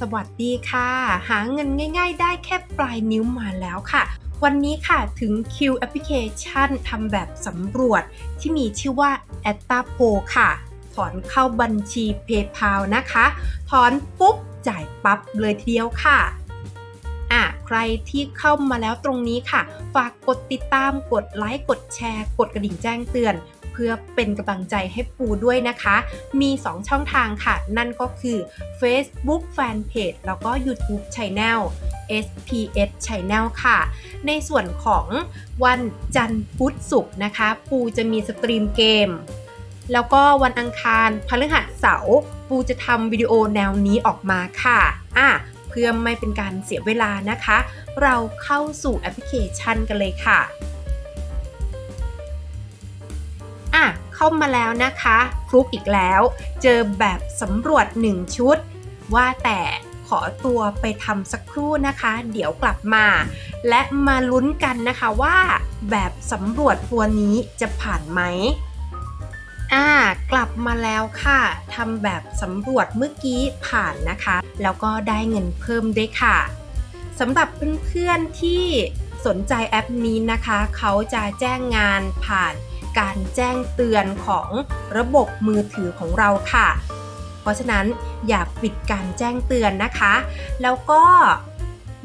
สวัสดีค่ะ หาเงินง่าย ๆ ได้แค่ปลายนิ้วมาแล้วค่ะ วันนี้ค่ะถึงคิวแอปพลิเคชันทำแบบสำรวจที่มีชื่อว่า a t t a p o ค่ะ ถอนเข้าบัญชี PayPal นะคะ ถอนปุ๊บ จ่ายปั๊บเลยทีเดียวค่ะอะใครที่เข้ามาแล้วตรงนี้ค่ะ ฝากกดติดตามกดไลค์กดแชร์ กดกระดิ่งแจ้งเตือน พื่อเป็นกำลังใจให้ปูด้วยนะคะ มี 2 ช่องทางค่ะ นั่นก็คือ Facebook Fanpage แล้วก็ YouTube Channel SPS Channel ค่ะ ในส่วนของวันจันทร์พุธศุกร์นะคะ ปูจะมีสตรีมเกม แล้วก็วันอังคารพฤหัสเสาร์ปูจะทำวิดีโอแนวนี้ออกมาค่ะอะเพื่อไม่เป็นการเสียเวลานะคะ เราเข้าสู่แอปพลิเคชันกันเลยค่ะอะ เข้ามาแล้วนะคะฟลุกอีกแล้ว เจอแบบสำรวจ 1 ชุด ว่าแต่ขอตัวไปทำสักครู่นะคะ เดี๋ยวกลับมา และมาลุ้นกันนะคะว่าแบบสำรวจตัวนี้จะผ่านไหมอ่ากลับมาแล้วค่ะทำแบบสำรวจเมื่อกี้ผ่านนะคะ แล้วก็ได้เงินเพิ่มด้วยค่ะสำหรับเพื่อนๆที่สนใจแอปนี้นะคะ เขาจะแจ้งงานผ่าน การแจ้งเตือนของระบบมือถือของเราค่ะ เพราะฉะนั้นอย่าปิดการแจ้งเตือนนะคะ แล้วก็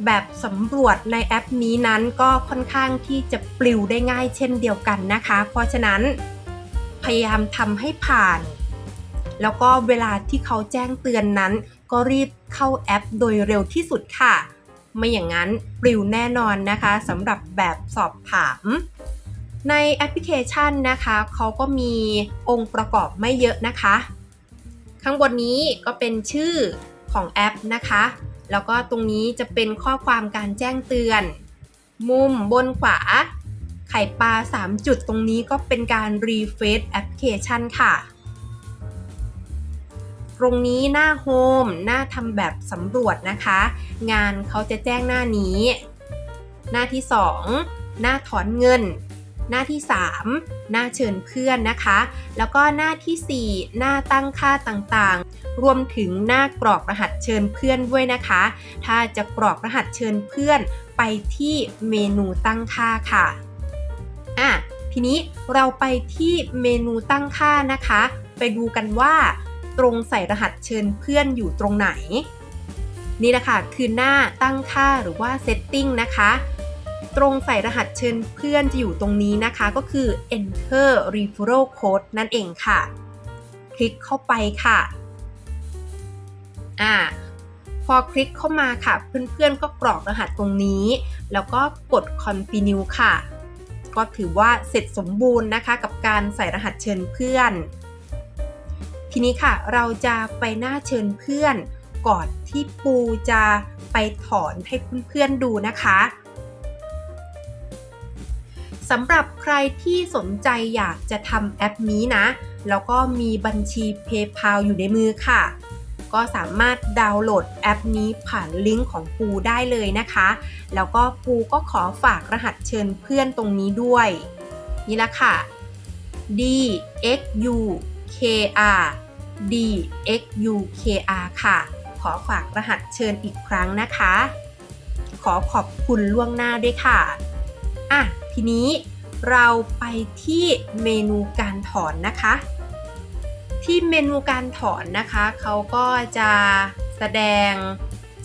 แบบสำรวจในแอปนี้นั้นก็ค่อนข้างที่จะปลิวได้ง่ายเช่นเดียวกันนะคะ เพราะฉะนั้นพยายามทำให้ผ่าน แล้วก็เวลาที่เขาแจ้งเตือนนั้น ก็รีบเข้าแอปโดยเร็วที่สุดค่ะ ไม่อย่างนั้นปลิวแน่นอนนะคะสำหรับแบบสอบถาม ในแอปพลิเคชันนะคะเขาก็มีองค์ประกอบไม่เยอะนะคะ ข้างบนนี้ก็เป็นชื่อของแอปนะคะ แล้วก็ตรงนี้จะเป็นข้อความการแจ้งเตือน มุมบนขวา ไข่ปลา 3 จุดตรงนี้ก็เป็นการรีเฟซแอปพลิเคชันค่ะ ตรงนี้หน้าโฮมหน้าทำแบบสำรวจนะคะ งานเขาจะแจ้งหน้านี้ หน้าที่ 2 หน้าถอนเงิน หน้าที่ 3 หน้าเชิญเพื่อนนะคะ แล้วก็หน้าที่ 4 หน้าตั้งค่าต่างๆ รวมถึงหน้ากรอกรหัสเชิญเพื่อนด้วยนะคะ ถ้าจะกรอกรหัสเชิญเพื่อนไปที่เมนูตั้งค่าค่ะอะทีนี้เราไปที่เมนูตั้งค่านะคะ ไปดูกันว่าตรงใส่รหัสเชิญเพื่อนอยู่ตรงไหน นี่นะคะคือหน้าตั้งค่าหรือว่า setting นะคะ ตรงใส่รหัสเชิญเพื่อนจะอยู่ตรงนี้นะคะก็คือ enter referral code นั่นเองค่ะ คลิกเข้าไปค่ะอ่าพอคลิกเข้ามาค่ะ เพื่อนๆก็กรอกรหัสตรงนี้ แล้วก็กด continue ค่ะ ก็ถือว่าเสร็จสมบูรณ์นะคะ กับการใส่รหัสเชิญเพื่อน ทีนี้ค่ะเราจะไปหน้าเชิญเพื่อน ก่อนที่ปูจะไปถอนให้เพื่อนๆดูนะคะ สำหรับใครที่สนใจอยากจะทำแอปนี้นะ แล้วก็มีบัญชี PayPal อยู่ในมือค่ะ ก็สามารถดาวน์โหลดแอปนี้ผ่านลิงก์ของปูได้เลยนะคะ แล้วก็ปูก็ขอฝากรหัสเชิญเพื่อนตรงนี้ด้วย นี่ละค่ะ D X U K R D X U K R ค่ะ ขอฝากรหัสเชิญอีกครั้งนะคะ ขอขอบคุณล่วงหน้าด้วยค่ะ อะ ทีนี้เราไปที่เมนูการถอนนะคะ ที่เมนูการถอนนะคะเขาก็จะแสดง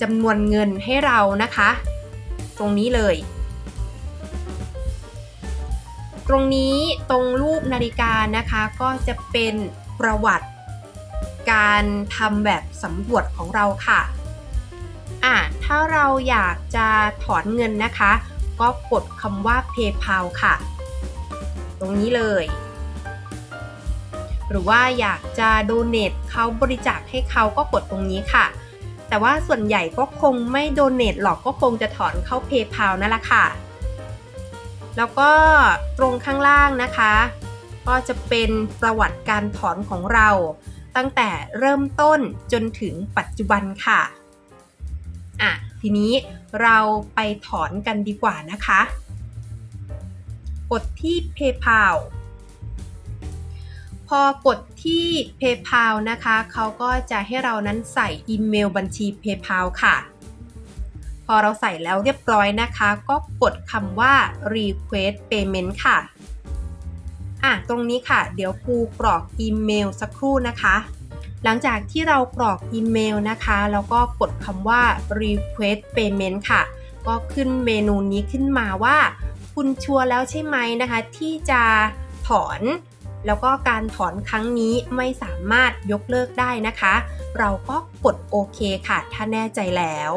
จำนวนเงินให้เรานะคะ ตรงนี้เลย ตรงนี้ตรงรูปนาฬิกานะคะก็จะเป็นประวัติการทำแบบสำรวจของเราค่ะอะ ถ้าเราอยากจะถอนเงินนะคะ ก็กดคำว่า PayPal ค่ะ ตรงนี้เลย หรือว่าอยากจะโดเน a เขาบริจาคให้เขาก็กดตรงนี้ค่ะ แต่ว่าส่วนใหญ่ก็คงไม่โดเน a หรอกก็คงจะถอนเข้า PayPal นั่นแหละค่ะ แล้วก็ตรงข้างล่างนะคะ ก็จะเป็นประวัติการถอนของเราตั้งแต่เริ่มต้นจนถึงปัจจุบันค่ะ อะ ทีนี้เราไปถอนกันดีกว่านะคะ กดที่ PayPal พอกดที่ PayPal นะคะ เขาก็จะให้เรานั้นใส่อีเมลบัญชี PayPal ค่ะ พอเราใส่แล้วเรียบร้อยนะคะ ก็กดคำว่า request payment ค่ะ อะ ตรงนี้ค่ะ เดี๋ยวครูกรอกอีเมลสักครู่นะคะ หลังจากที่เรากรอกอีเมลนะคะ แล้วก็กดคำว่า request payment ค่ะ ก็ขึ้นเมนูนี้ขึ้นมาว่า คุณชัวร์แล้วใช่ไหมนะคะ ที่จะถอน แล้วก็การถอนครั้งนี้ไม่สามารถยกเลิกได้นะคะ เราก็กดโอเคค่ะ ถ้าแน่ใจแล้ว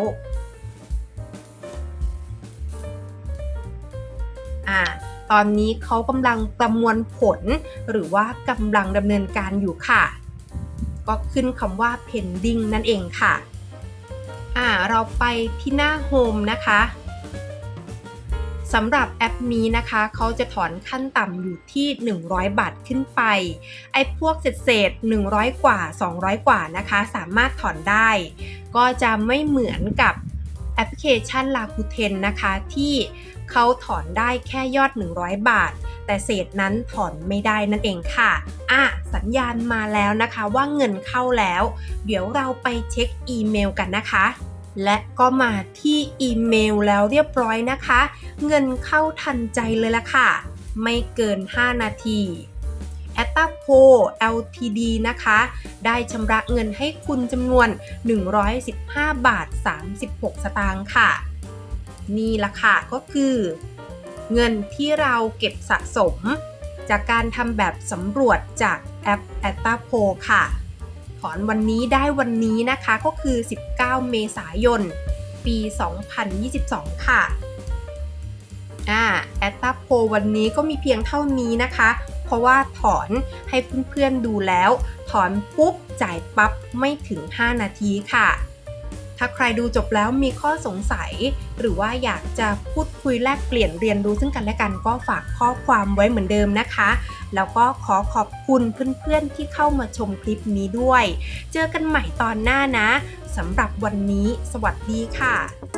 อ่าตอนนี้เขากำลังประมวลผล หรือว่ากำลังดำเนินการอยู่ค่ะ ก็ขึ้นคำว่า pending นั่นเองค่ะอ่าเราไปที่หน้า home นะคะสำหรับแอปนี้นะคะเขาจะถอนขั้นต่ำอยู่ที่ 100 บาทขึ้นไป ไอ้พวกเศษเศษ100 กว่า 200 กว่านะคะ สามารถถอนได้ ก็จะไม่เหมือนกับ พลิเคชัน Rakuten นะคะที่เขาถอนได้แค่ยอด 100 บาท แต่เศษนั้นถอนไม่ได้นั่นเองค่ะอะสัญญาณมาแล้วนะคะว่าเงินเข้าแล้ว เดี๋ยวเราไปเช็คอีเมลกันนะคะและก็มาที่อีเมลแล้วเรียบร้อยนะคะ เงินเข้าทันใจเลยละค่ะ ไม่เกิน 5 นาที a t a p o Ltd นะคะ ได้ชำระเงินให้คุณจำนวน 115 บาท 36 สตางค์ค่ะ นี่ละค่ะก็คือ เงินที่เราเก็บสะสม จากการทำแบบสำรวจจากแอป a t a p o ค่ะ ถอนวันนี้ได้วันนี้นะคะก็คือ 19 เมษายน ปี 2022 ค่ะอ่าแอตตาโพวันนี้ก็มีเพียงเท่านี้นะคะ ราะว่าถอนให้เพื่อนๆดูแล้ว ถอนปุ๊บจ่ายปั๊บไม่ถึง 5 นาทีค่ะ ถ้าใครดูจบแล้วมีข้อสงสัย หรือว่าอยากจะพูดคุยแลกเปลี่ยนเรียนรู้ซึ่งกันและกันก็ฝากข้อความไว้เหมือนเดิมนะคะ แล้วก็ขอขอบคุณเพื่อนๆที่เข้ามาชมคลิปนี้ด้วย เจอกันใหม่ตอนหน้านะสำหรับวันนี้ สวัสดีค่ะ